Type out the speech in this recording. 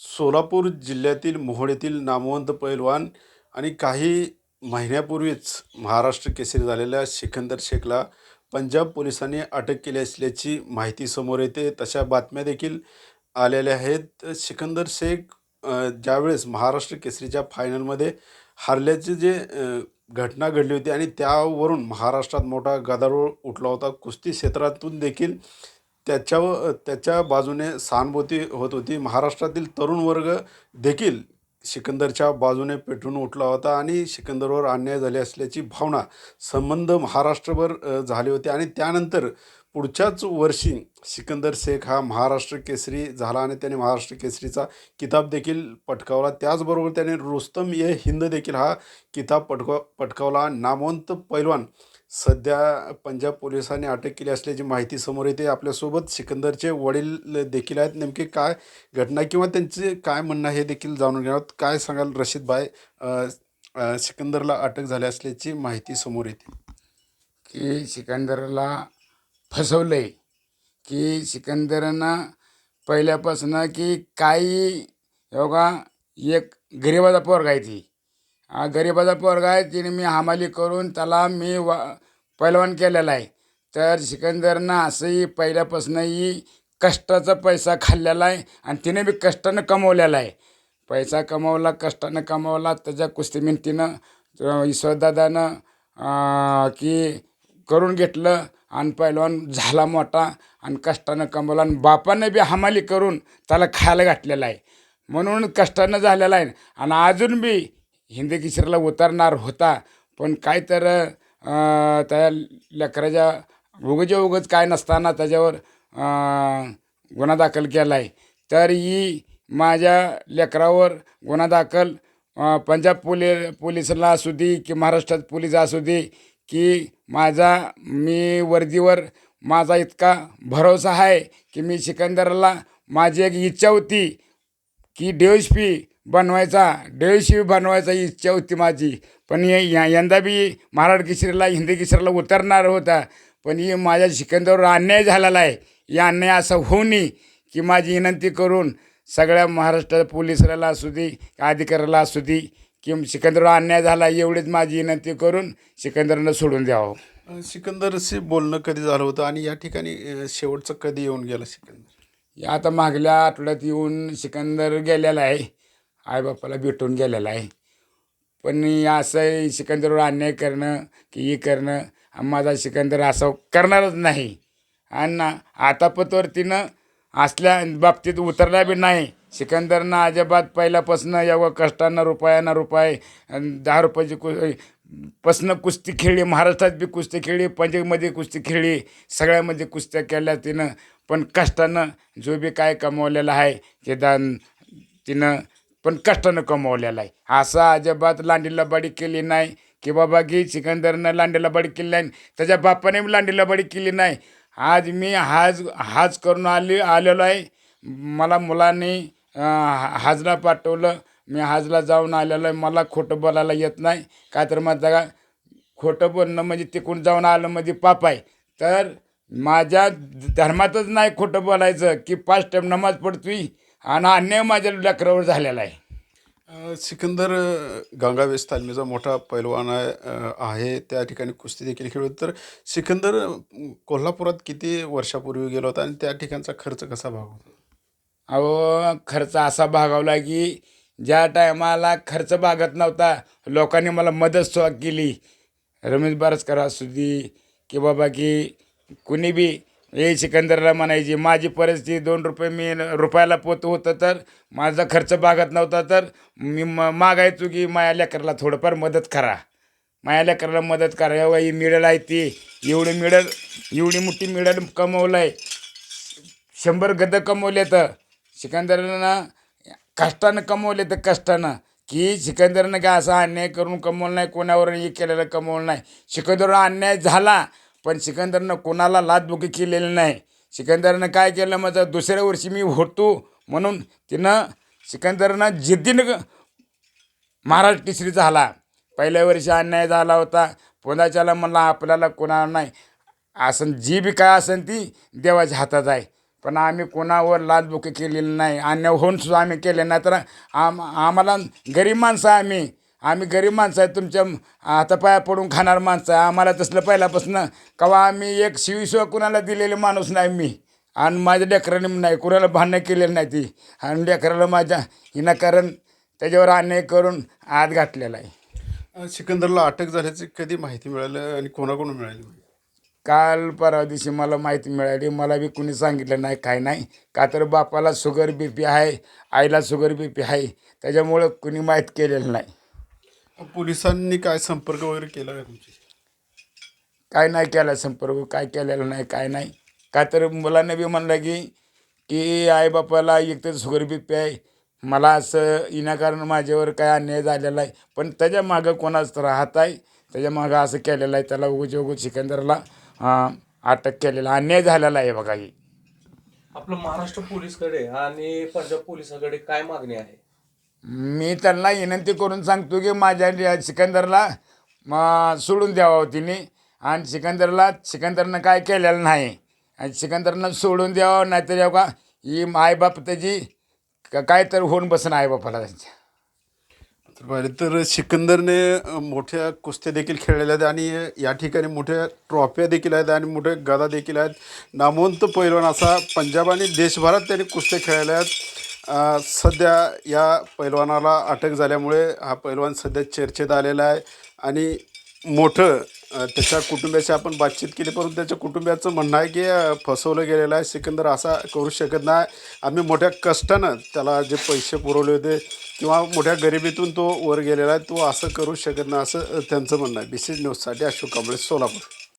सोलापूर जिल्ह्यातील मोहोळ येथील नामवंत पैलवान आणि काही महिन्यापूर्वीच महाराष्ट्र केसरी झालेल्या सिकंदर शेखला पंजाब पोलिसांनी अटक केली असल्याची माहिती समोर येते. तशा बातम्या देखील आलेल्या आहेत. सिकंदर शेख ज्यावेळेस महाराष्ट्र केसरीच्या फायनलमध्ये हरल्याची जे घटना घडली होती आणि त्यावरून महाराष्ट्रात मोठा गदारोळ उठला होता. कुस्ती क्षेत्रातून देखील त्याच्यावर त्याच्या बाजूने सहानुभूती होत होती. महाराष्ट्रातील तरुण वर्ग देखील सिकंदरच्या बाजूने पेटून उठला होता आणि सिकंदरवर अन्याय झाले असल्याची भावना संबंध महाराष्ट्रभर झाले होते. आणि त्यानंतर पुढच्याच वर्षी सिकंदर शेख हा महाराष्ट्र केसरी झाला आणि त्याने महाराष्ट्र केसरीचा किताब देखील पटकावला. त्याचबरोबर त्याने रुस्तम ए हिंद देखील हा किताब पटकाव पटकावला. नामवंत पैलवान सध्या पंजाब पोलिसांनी अटक केली असल्याची माहिती समोर येते. आपल्यासोबत सिकंदरचे वडील देखील आहेत. नेमके काय घटना किंवा त्यांचे काय म्हणणं आहे हे देखील जाणून घेणार काय सांगाल रशीद भाई? सिकंदरला अटक झाली असल्याची माहिती समोर येते. की सिकंदरला फसवलं आहे की सिकंदरनं पहिल्यापासून की काही योगा एक गरिबाचा पोरगा आहे ती. गरिबाचा पोरगा आहे तिने मी हमाली करून त्याला मी वा पैलवान केलेला आहे. तर सिकंदरनं असंही पहिल्यापासूनही कष्टाचा पैसा खाल्लेला आहे आणि तिने बी कष्टानं कमवलेला आहे. पैसा कमवला कष्टानं कमवला त्याच्या कुस्ती मिनतीनं ईश्वरदादानं की करून घेतलं आणि पहिलवान झाला मोठा आणि कष्टानं कमवला आणि बापानं बी हमाली करून त्याला खायला घातलेला आहे. म्हणून कष्टानं झालेला आहे. आणि अजून बी हिंदी किशोरला उतरणार होता पण काय तर त्या लेकराच्या उगच्या उगच काय नसताना त्याच्यावर गुन्हा दाखल केला आहे तर ही माझ्या लेकरावर गुन्हा दाखल पंजाब पोली पोलिसला असू दे की महाराष्ट्रात पोलीस असू दे की माझा मी वर्दीवर माझा इतका भरोसा आहे की मी सिकंदरला माझी एक इच्छा होती की डी पी बनवायचा डी बनवायचा इच्छा होती माझी. पण हे या यंदा बी मराठी किशोरीला हिंदी किशोरीला उतरणार होता. पण ही माझ्या सिकंदरवर अन्याय झालेला आहे. या अन्याय असा होऊ नये की माझी विनंती करून सगळ्या महाराष्ट्र पोलिसाला असू दे अधिकाऱ्याला असू दे की सिकंदरवर अन्याय झाला एवढीच माझी विनंती करून सिकंदरनं सोडून द्यावं. सिकंदरशी बोलणं कधी झालं होतं आणि या ठिकाणी शेवटचं कधी येऊन गेलं सिकंदर या आता मागल्या आठवड्यात येऊन सिकंदर गेलेला आहे. आईबापाला भेटून गेलेला आहे. पण असं सिकंदरवर अन्याय करणं की हे करणं माझा सिकंदर असं करणारच नाही. आणि ना आतापतवर तिनं असल्या बाबतीत उतरला बी नाही. सिकंदरनं अजिबात पहिल्यापासून एवढं कष्टानं रुपयानं रुपये दहा रुपयाची कु पसनं कुस्ती खेळली महाराष्ट्रात बी कुस्ती खेळली पंजाबमध्ये कुस्ती खेळली सगळ्यामध्ये कुस्त्या केल्या तिनं. पण कष्टानं जो बी काय कमवलेला आहे ते दान तिनं पण कष्टानं कमवलेला आहे. असा अजिबात लांडीला बाडी केली नाही की बाबा की सिकंदरनं लांडीला बाडी केली नाही त्याच्या बापाने बी लांडीला बाडी केली नाही. आज मी हाज हाज करून आले आलेलो आहे. मला मुलांनी हाजला पाठवलं. मी हाजला जाऊन आलेलो आहे. मला खोटं बोलायला येत नाही. काय तर माझा का खोटं बोलणं म्हणजे तिकडून जाऊन आलं म्हणजे पाप आहे. तर माझ्या धर्मातच नाही खोटं बोलायचं की पाच टाईम नमाज पडतोय. आणि अन्याय माझ्या लेकरावर झालेला आहे. सिकंदर गंगावेस तालमीचा मोठा पैलवान आहे त्या ठिकाणी कुस्ती देखील खेळत होता. तर सिकंदर कोल्हापुरात किती वर्षापूर्वी गेला होता आणि त्या ठिकाणचा खर्च कसा भागवतो? अहो खर्च असा भागवला की ज्या टायमाला खर्च भागत नव्हता लोकांनी मला मदत केली. रमेश बारसकर असू दे की बाबा की कुणी बी हे सिकंदरला म्हणायची माझी परिस्थिती दोन रुपये मी रुपयाला पोत होतं तर माझा खर्च भागत नव्हता तर मी म मागायचो की माझ्या लेकराला थोडंफार मदत करा. माया लेकराला मदत करा. एवढा ही मिळेल आहे ती. एवढी मिळेल एवढी मोठी मिळेल कमवलं आहे शंभर गद कमवले तर सिकंदरनं कष्टानं कमवले तर कष्टानं. की सिकंदरनं काय असा अन्याय करून कमवलं नाही कोणावर हे केलेलं कमवलं नाही. सिकंदरवर अन्याय झाला पण सिकंदरनं कोणाला लाचबुकी केलेली नाही. सिकंदरनं काय केलं? माझं दुसऱ्या वर्षी मी होतो म्हणून तिनं सिकंदरनं जिद्दीनं महाराज केसरी झाला. पहिल्या वर्षी अन्याय झाला होता. पुन्हाच्याला म्हणला आपल्याला कोणाला नाही. असं जी बी काय असेल ती देवाच्या हातात आहे. पण आम्ही कोणावर लाचबुकी केलेली नाही. अन्याय होऊन सुद्धा आम्ही केले नाही. तर आम आम्हाला गरीब माणसं आम्ही. आम्ही गरीब माणसं आहे तुमच्या हातापाया पडून खाणार माणसं आहे. आम्हाला तसलं पहिल्यापासून कवा आम्ही एक शिवीशिवाय कुणाला दिलेले माणूस नाही मी. आणि माझ्या लेकराने नाही कुणाला भांडणं केलेलं नाही ती. आणि लेकराला माझ्या विनाकारण त्याच्यावर अन्याय करून आत घातलेला आहे. सिकंदरला अटक झाल्याची कधी माहिती मिळाली आणि कोणाकडून मिळाली? काल परवा दिवशी मला माहिती मिळाली. मला बी कुणी सांगितलं नाही काय नाही. का तर बापाला शुगर बी पी आहे आईला शुगर बी पी आहे. त्याच्यामुळं कुणी माहीत केलेलं नाही. पोलिसांनी काय संपर्क वगैरे केला का तुमची काय नाही केला संपर्क काय केलेला नाही काय नाही. का तर मुलांना बी म्हणलं की की आईबापाला एक तर शुगर बी पी आहे. मला असं विनाकारण माझ्यावर काय अन्याय झालेला आहे. पण त्याच्या मागं कोणाच तर हात आहे. त्याच्या मागं असं केलेलं आहे. त्याला उगच उगच सिकंदरला अटक केलेला अन्याय झालेला आहे बघा ही. आपलं महाराष्ट्र पोलीसकडे आणि पंजाब पोलिसाकडे काय मागणी आहे? मी त्यांना विनंती करून सांगतो की माझ्या सिकंदरला म सोडून द्यावं तिने. आणि सिकंदरला सिकंदरनं काय केलेलं नाही. आणि सिकंदरनं सोडून द्यावं नाहीतर का ही आईबाप त्याची काय तर होऊन बसन आईबापाला त्यांच्या. बरं तर सिकंदरने मोठ्या कुस्त्या देखील खेळलेल्या आहेत आणि या ठिकाणी मोठ्या ट्रॉफ्या देखील आहेत आणि मोठ्या गदा देखील आहेत. नामवंत पैलवान असा पंजाब आणि देशभरात त्यांनी कुस्त्या खेळल्या आहेत. सध्या या पैलवानाला अटक झाल्यामुळे हा पैलवान सध्या चर्चेत आलेला आहे आणि मोठं त्याच्या कुटुंबियाशी आपण बातचीत केली परंतु त्याच्या कुटुंबियाचं म्हणणं आहे की फसवलं गेलेलं आहे. सिकंदर असा करू शकत नाही. आम्ही मोठ्या कष्टानं त्याला जे पैसे पुरवले होते किंवा मोठ्या गरिबीतून तो वर गेलेला आहे तो असं करू शकत नाही असं त्यांचं म्हणणं आहे. बी सी न्यूजसाठी अशोक कांबळे सोलापूर.